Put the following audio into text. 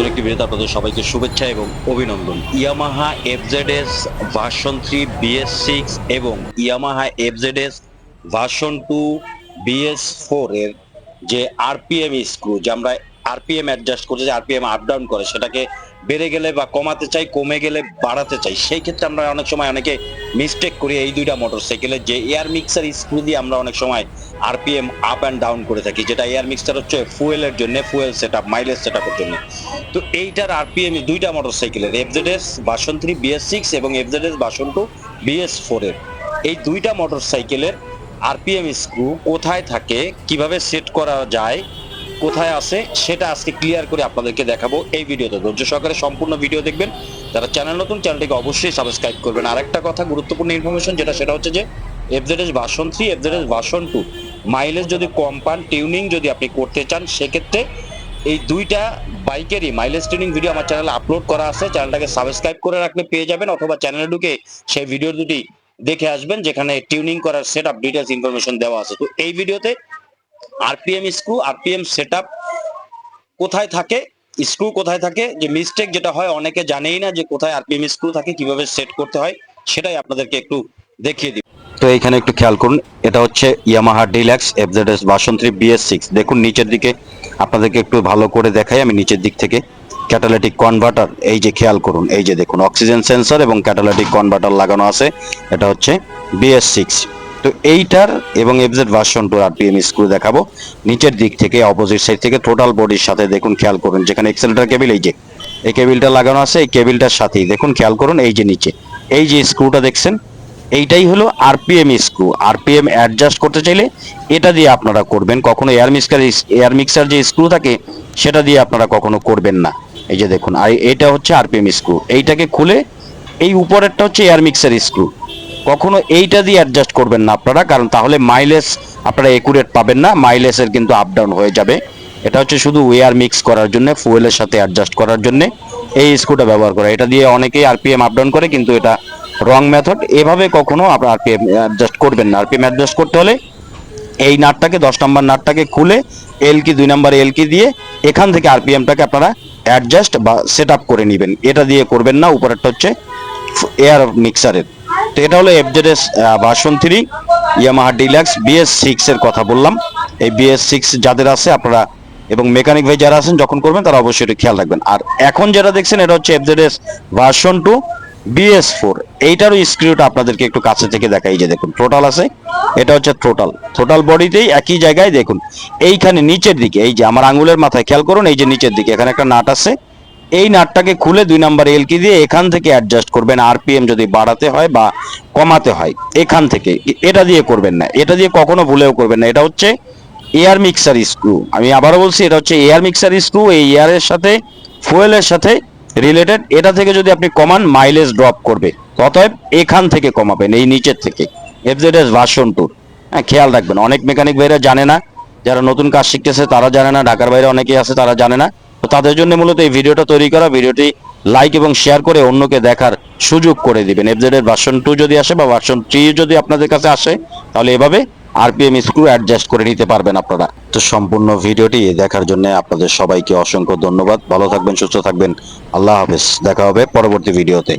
নতুন একটি ভিডিওতে আপনাদের সবাইকে শুভেচ্ছা এবং অভিনন্দন। Yamaha FZ S version three BS six এবং Yamaha FZ S version two BS four এর যে আরপিএম স্ক্রু, যে আমরা আরপিএম অ্যাডজাস্ট করতে যে আরপিএম আপ ডাউন করে, সেটাকে বেড়ে গেলে বা কমাতে চাই, কমে গেলে বাড়াতে চাই। সেই ক্ষেত্রে আমরা অনেক সময় অনেকে মিস্টেক করি এই দুইটা মোটরসাইকেলের যে এয়ার মিক্সার স্ক্রু দিয়ে আমরা অনেক সময় আরপিএম আপ অ্যান্ড ডাউন করে থাকি, যেটা এয়ার মিক্সার হচ্ছে ফুয়েলের জন্য fuel set up mileage set আপের জন্য। তো এইটার আরপিএম দুইটা মোটরসাইকেলের FZS version three BS six এবং FZS version two BS four এর। এই দুইটা মোটরসাইকেলের আরপিএম স্ক্রু কোথায় থাকে, কীভাবে সেট করা যায় কোথায় আছে সেটা আজকে ক্লিয়ার করে আপনাদেরকে দেখাবো এই ভিডিওতে। ধৈর্য সহকারে সম্পূর্ণ ভিডিও দেখবেন। যারা চ্যানেল নতুন চ্যানেলটিকে অবশ্যই সাবস্ক্রাইব করবেন। আর একটা কথা, গুরুত্বপূর্ণ ইনফরমেশন যেটা, সেটা হচ্ছে যে FZS version three FZS version two mileage যদি কম পান টিউনিং যদি আপনি করতে চান, সেক্ষেত্রে এই দুইটা বাইকেরই মাইলেজ টিউনিং ভিডিও আমার চ্যানেলে আপলোড করা আছে। চ্যানেলটাকে সাবস্ক্রাইব করে রাখলে পেয়ে যাবেন, অথবা চ্যানেলে ঢুকে সেই ভিডিও দুটি দেখে আসবেন, যেখানে টিউনিং করার সেট আপ ডিটেলস ইনফরমেশন দেওয়া আছে। তো এই ভিডিওতে আরপিএম স্ক্রু আরপিএম সেট কোথায় থাকে? স্ক্রু কোথায় থাকে? যে মিস্টেক যেটা হয়, অনেকে জানেই না যে কোথায় আরপিএম স্ক্রু থাকে, কীভাবে সেট করতে হয়, সেটাই আপনাদেরকে একটু দেখিয়ে দিব তো এখানে একটু খেয়াল করুন, এটা হচ্ছে Yamaha deluxe FZS version three BS six দেখুন, নিচের দিকে আপনাদেরকে একটু ভালো করে দেখাই আমি নিচের দিক থেকে। ক্যাটালিটিক কনভার্টার এই যে খেয়াল করুন, এই যে দেখুন অক্সিজেন সেন্সর এবং ক্যাটালিটিক কনভার্টার লাগানো আছে, এটা হচ্ছে বিএস সিক্স তো এইটার এবং FZ version two RPM screw দেখাবো। নিচের দিক থেকে অপোজিট সাইড থেকে টোটাল বডির সাথে দেখুন, খেয়াল করুন, যেখানে এক্সেলেটার কেবিল এই যে। এই কেবিলটা লাগানো আছে, এই কেবিলটার সাথেই। দেখুন, খেয়াল করুন, এই যে নিচে। এই যে স্ক্রুটা দেখছেন, এইটাই হলো আরপিএম স্ক্রু আরপিএম অ্যাডজাস্ট করতে চাইলে এটা দিয়ে আপনারা করবেন। কখনো এয়ার মিক্সার এয়ার মিক্সার যে স্ক্রু থাকে, সেটা দিয়ে আপনারা কখনো করবেন না। এই যে দেখুন, আর এটা হচ্ছে আরপিএম স্ক্রু এইটাকে খুলে, এই উপরেরটা হচ্ছে এয়ার মিক্সার স্ক্রু কখনো এইটা দিয়ে অ্যাডজাস্ট করবেন না আপনারা, কারণ তাহলে মাইলেজ আপনারা একুরেট পাবেন না মাইলেজের কিন্তু আপ ডাউন হয়ে যাবে। এটা হচ্ছে শুধু ওয়ার মিক্স করার জন্য ফুয়েলের সাথে অ্যাডজাস্ট করার জন্য এই স্ক্রুটা ব্যবহার করা। এটা দিয়ে অনেকেই আরপিএম আপ ডাউন করে, কিন্তু এটা রং মেথড এভাবে কখনো আপনার আরপিএম অ্যাডজাস্ট করবেন না। আরপিএম অ্যাডজাস্ট করতে হলে এই নাটটাকে, দশ নম্বর নাটটাকে খুলে এলকি দুই নম্বর এলকি দিয়ে এখান থেকে আরপিএমটাকে আপনারা অ্যাডজাস্ট বা সেট করে নেবেন। এটা দিয়ে করবেন না, উপরেরটা হচ্ছে এয়ার মিক্সারের তো এটা হলো FZS version three Yamaha deluxe BS six এর কথা বললাম। এই বিএস সিক্স যাদের আছে, আপনারা এবং মেকানিক ভাই যারা আছেন, যখন করবেন, তারা অবশ্যই এটা খেয়াল রাখবেন। আর এখন যেটা দেখছেন, এটা হচ্ছে FZS version two BS four এইটারও স্ক্রিউটা আপনাদেরকে একটু কাছে থেকে দেখাই যে দেখুন টোটাল আছে। এটা হচ্ছে টোটাল টোটাল বডিতেই একই জায়গায় দেখুন, এইখানে নিচের দিকে, এই যে আমার আঙুলের মাথায়, খেয়াল করুন, এই যে নিচের দিকে, এখানে একটা নাট আছে। এই নাটটাকে খুলে দুই নাম্বার এলকি দিয়ে এখান থেকে অ্যাডজাস্ট করবেন আরপিএম যদি বাড়াতে হয় বা কমাতে হয়, এখান থেকে। এটা দিয়ে করবেন না। এটা দিয়ে কখনো ভুলেও করবেন না। এটা হচ্ছে এয়ার মিক্সার স্ক্রু আমি আবারও বলছি, এটা হচ্ছে এয়ার মিক্সার স্ক্রু এই এয়ারের সাথে ফুয়েলের সাথে রিলেটেড এটা থেকে যদি আপনি কমান মাইলেজ ড্রপ করবে। অতএব এখান থেকে কমাবেন, এই নিচের থেকে। এফজেডএস ভার্সন টু হ্যাঁ খেয়াল রাখবেন। অনেক মেকানিক ভাইরা জানে না। যারা নতুন কাজ শিখতেছে, তারা জানে না। ঢাকার বাইরে অনেকেই আছে, তারা জানে না। তাদের জন্য মূলত এই ভিডিওটা তৈরি করা। ভিডিওটি লাইক এবং শেয়ার করে অন্যকে দেখার সুযোগ করে দিবেন। এফজেড এর ভার্সন টু যদি আসে বা ভার্সন থ্রি যদি আপনাদের কাছে আসে, তাহলে এভাবে আরপিএম স্ক্রু অ্যাডজাস্ট করে নিতে পারবেন আপনারা। তো সম্পূর্ণ ভিডিওটি দেখার জন্য আপনাদের সবাইকে অসংখ্য ধন্যবাদ। ভালো থাকবেন, সুস্থ থাকবেন। আল্লাহ হাফেজ। দেখা হবে পরবর্তী ভিডিওতে।